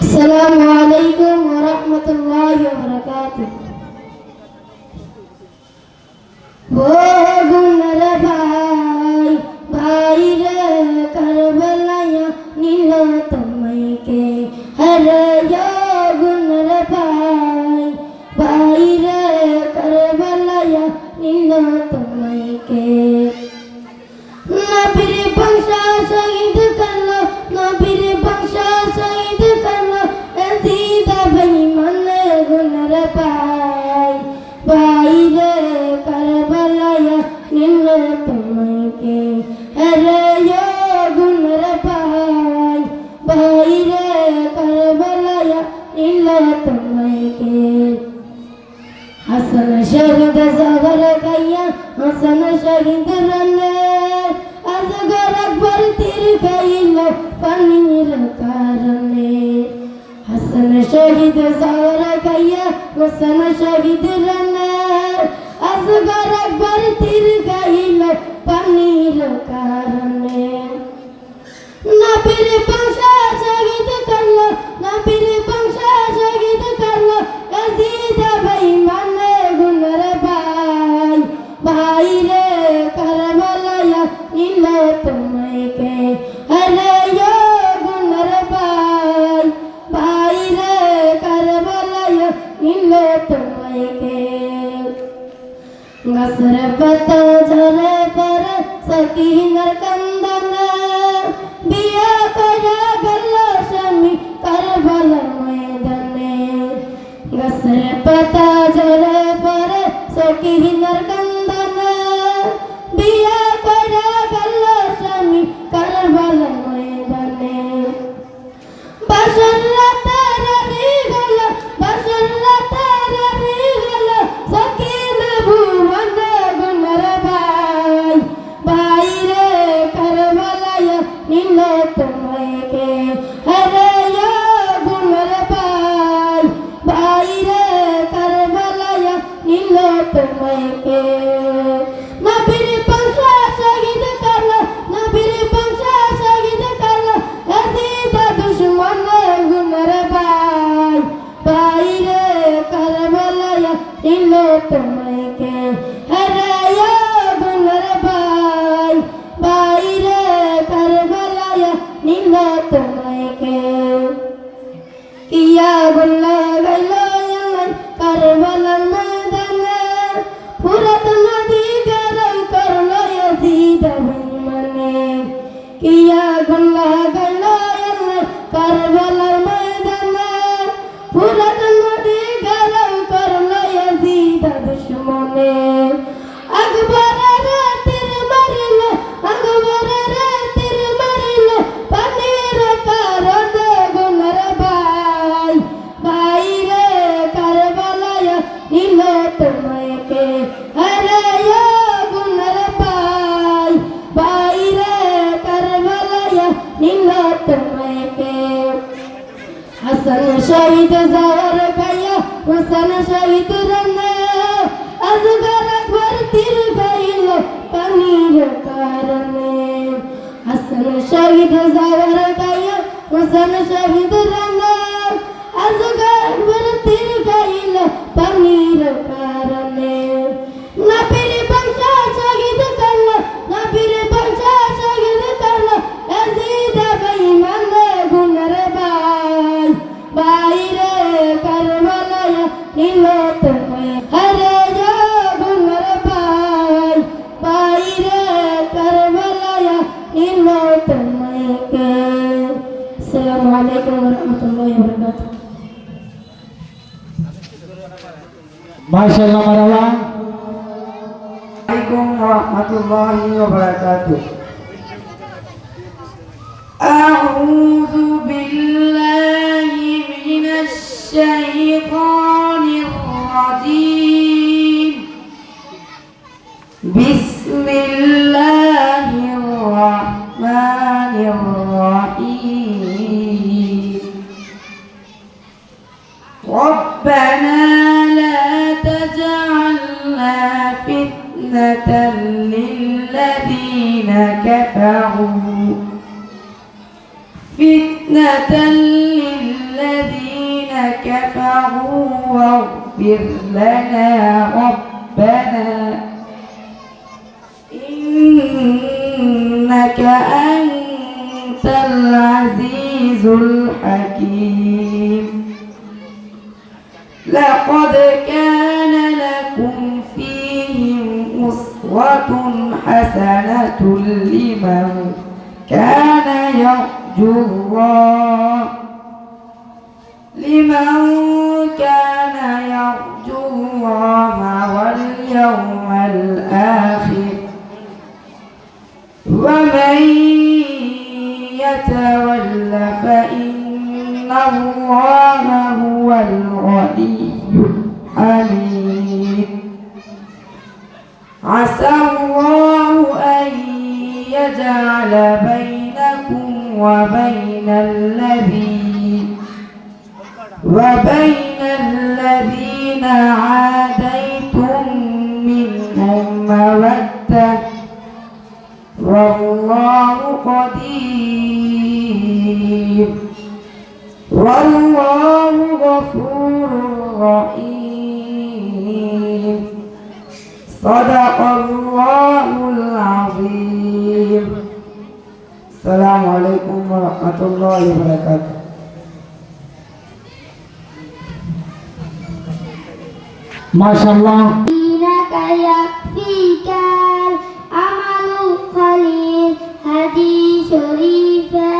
السلام عليكم ورحمة الله وبركاته ও গুণর ভাই ভাই রে করবলায় নীল তোমায় தம்மை கேள் ஹசன ஷரித சகல கையா ஹசன ஷரித அசகர் அக்பர் திரு கையில் பன்னீர காரணே ஹசன ஷஹித சகல கையா ஹசன ஷஹித அசகர் அக்பர் திரு पर्वत झल पर सकी नरकंदन। बिया कया गल शमी करबल मैदन। गसर पता झल पर सकी नरकंदन। পুরাতন নদী গেল করল ইয়াজিদ দুশ্মনে। শহীদ জহর খাইয়া হোসেন শহীদ রঙে আজগর ভর্তির গাইল পানির কারণে। হাসন শহীদ জহর খাইয়া হোসেন শহীদ warahmatullahi wabarakatuh. Masya Allah, Assalamualaikum warahmatullahi wabarakatuh. فتنة للذين كفروا واغفر لنا ربنا. إنك أنت العزيز الحكيم. لقد كان أسوة حسنة لمن كان يرجو الله. لمن كان يرجو وبين الذي وبين الذين عاديتم منهم مودة والله قدير والله غفور رحيم. صدق الله السلام عليكم ورحمة الله وبركاته ما شاء الله دينك يكفيك العمل القليل هدي شريفا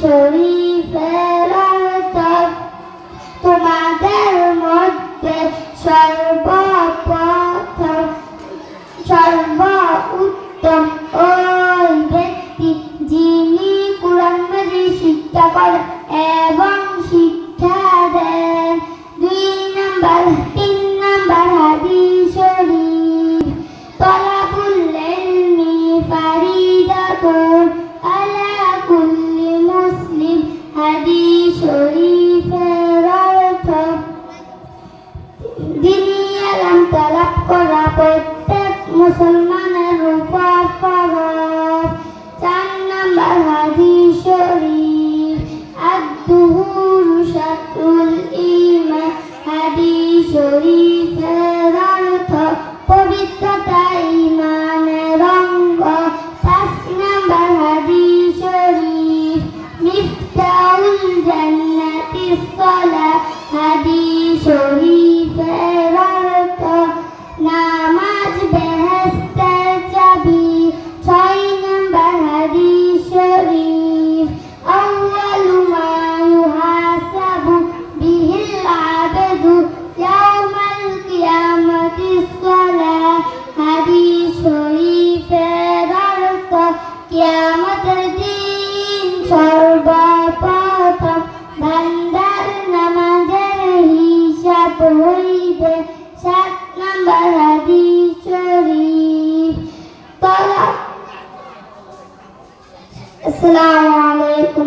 শরীফের তোমাদের মধ্যে সর্ব করি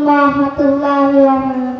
الله ورحمة الله وبركاته